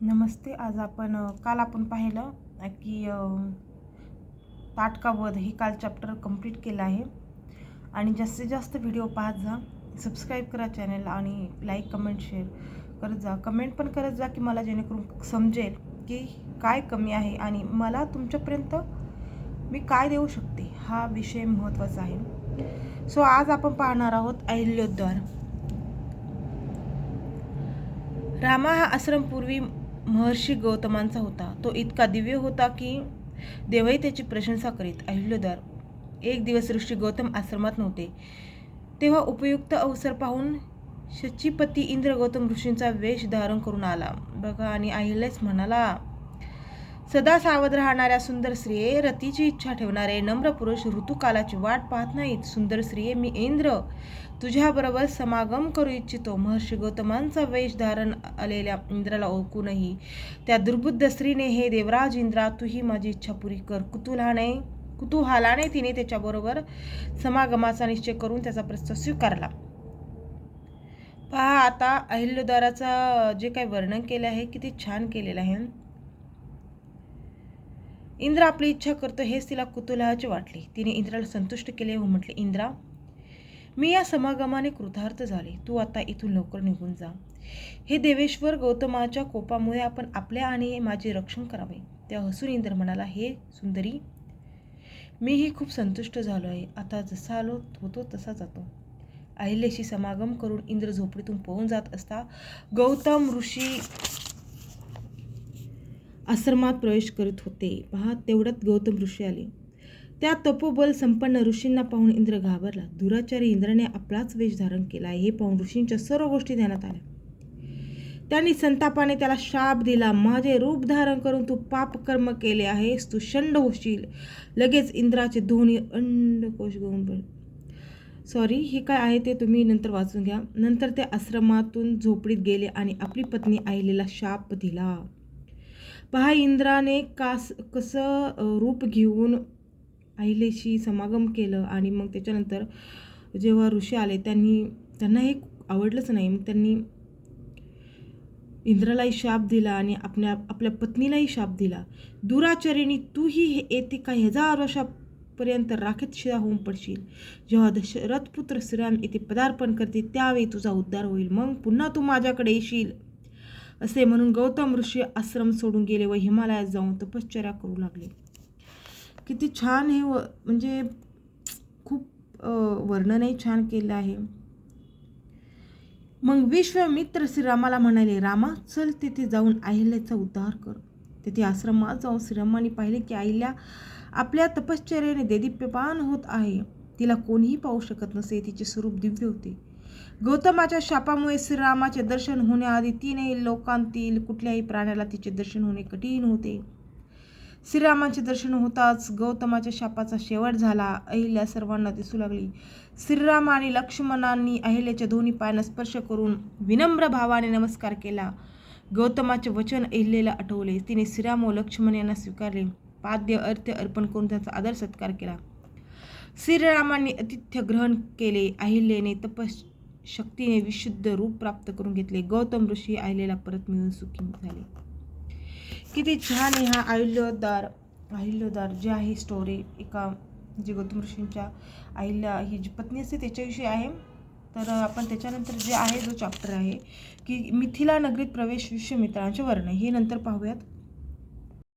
नमस्ते. आज आपण काल आपण पाहिलं की ताटका वध हे काल चॅप्टर कंप्लीट केलं आहे. आणि जास्तीत जास्त व्हिडिओ पाहत जा सबस्क्राईब करा चॅनल आणि लाईक कमेंट शेअर करत जा. कमेंट पण करत जा की मला जेणेकरून समजेल की काय कमी आहे आणि मला तुमच्यापर्यंत मी काय देऊ शकते हा विषय महत्त्वाचा आहे. सो आज आपण पाहणार आहोत अहिल्योद्वार. रामा हा आश्रम पूर्वी महर्षी गौतमांचा होता. तो इतका दिव्य होता की देवही त्याची प्रशंसा करीत. अहिल्योदार एक दिवस ऋषी गौतम आश्रमात नव्हते. तेव्हा उपयुक्त अवसर पाहून शचीपती इंद्र गौतम ऋषींचा वेश धारण करून आला. बघा आणि अहिल्याच म्हणाला सदा सावध राहणाऱ्या सुंदर स्त्रिये रतीची इच्छा ठेवणारे नम्र पुरुष ऋतुकालाची वाट पाहत नाहीत. सुंदर स्त्रिये मी इंद्र. तुझ्याबरोबर समागम करू इच्छितो. महर्षी गौतमांचा वेश धारण आलेल्या इंद्राला ओळखूनही त्या दुर्बुद्ध स्त्रीने हे देवराज इंद्रा तूही माझी इच्छा पुरी कर. कुतूहलाने कुतुहालाने तिने त्याच्याबरोबर समागमाचा निश्चय करून त्याचा प्रस्ताव स्वीकारला. पहा आता अहिल्योदाराचा जे काही वर्णन केलं आहे किती छान केलेलं आहे. इंद्र आपली इच्छा करतो हेच तिला कुतूहलाचे वाटले. तिने इंद्राला संतुष्ट केले व म्हटले इंद्रा मी या समागमाने कृतार्थ झाले. तू आता इथून लवकर निघून जा. हे देवेश्वर गौतमाच्या कोपामुळे आपण आपल्या आणि माझे रक्षण करावे. त्या हसून इंद्र म्हणाला हे सुंदरी मीही खूप संतुष्ट झालो आहे. आता जसा आलो होतो तसा जातो. अहिल्याशी समागम करून इंद्र झोपडीतून पळून जात असता गौतम ऋषी आश्रमात प्रवेश करीत होते. पहा तेवढ्यात गौतम ऋषी आले. त्या तपोबल संपन्न ऋषींना पाहून इंद्र घाबरला. दुराचारी इंद्राने आपलाच वेश धारण केला हे पाहून ऋषींच्या सर्व गोष्टी ध्यानात आल्या. त्यांनी संतापाने त्याला शाप दिला. माझे रूप धारण करून तू पापकर्म केले आहेस तू शंड होशील. लगेच इंद्राचे दोन्ही अंडकोश गळून पडले. सॉरी हे काय आहे ते तुम्ही नंतर वाचून घ्या. नंतर ते आश्रमातून झोपडीत गेले आणि आपली पत्नी आईलेला शाप दिला. पहा इंद्राने कास कसं रूप घेऊन आईलेशी समागम केलं आणि मग त्याच्यानंतर जेव्हा ऋषी आले त्यांनी त्यांना हे आवडलंच नाही. मग त्यांनी इंद्रालाही शाप दिला आणि आपल्या आपल्या पत्नीलाही शाप दिला. दुराचार्याने तूही हे येते काही हजार वर्षापर्यंत राखेत शिरा होऊन पडशील? जेव्हा दशरथपुत्र श्रीराम येथे पदार्पण करते त्यावेळी तुझा उद्धार होईल. मग पुन्हा तू माझ्याकडे येशील. असे म्हणून गौतम ऋषी आश्रम सोडून गेले व हिमालयात जाऊन तपश्चर्या करू लागले. किती छान हे व म्हणजे खूप वर्णनही छान केलं आहे. मग विश्वमित्र श्रीरामाला म्हणाले रामा चल तिथे जाऊन अहिल्याचा उद्धार कर. तिथे आश्रमात जाऊन श्रीरामाने पाहिले की अहिल्या आपल्या तपश्चर्याने देदीप्यपान होत आहे. तिला कोणीही पाहू शकत नसे तिचे स्वरूप दिव्य होते. गौतमाच्या शापामुळे श्रीरामाचे दर्शन होण्याआधी तीनही लोकांतील कुठल्याही प्राण्याला तिचे दर्शन होणे कठीण होते. श्रीरामांचे दर्शन होताच गौतमाच्या शापाचा शेवट झाला अहिल्या सर्वांना दिसू लागली. श्रीराम आणि लक्ष्मणांनी अहिल्याच्या दोन्ही पायांना स्पर्श करून विनम्र भावाने नमस्कार केला. गौतमाचे वचन अहिल्याला आठवले. तिने श्रीराम व लक्ष्मण यांना स्वीकारले. पाद्य अर्थ अर्पण करून त्यांचा आदर सत्कार केला. श्रीरामांनी आतिथ्य ग्रहण केले अहिल्याने तपस शक्तीने विशुद्ध रूप प्राप्त करून घेतले. गौतम ऋषी अहिल्याला परत मिळून सुखी झाले. किती छान आहे हा अहिल्योदार. अहिल्योदार जे आहे स्टोरी एका जे गौतम ऋषींच्या अहिल्या ही जी पत्नी असते त्याच्याविषयी आहे. तर आपण त्याच्यानंतर जे आहे जो चॅप्टर आहे की मिथिला नगरीत प्रवेश विश्वमित्रांचे वर्ण हे नंतर पाहूयात.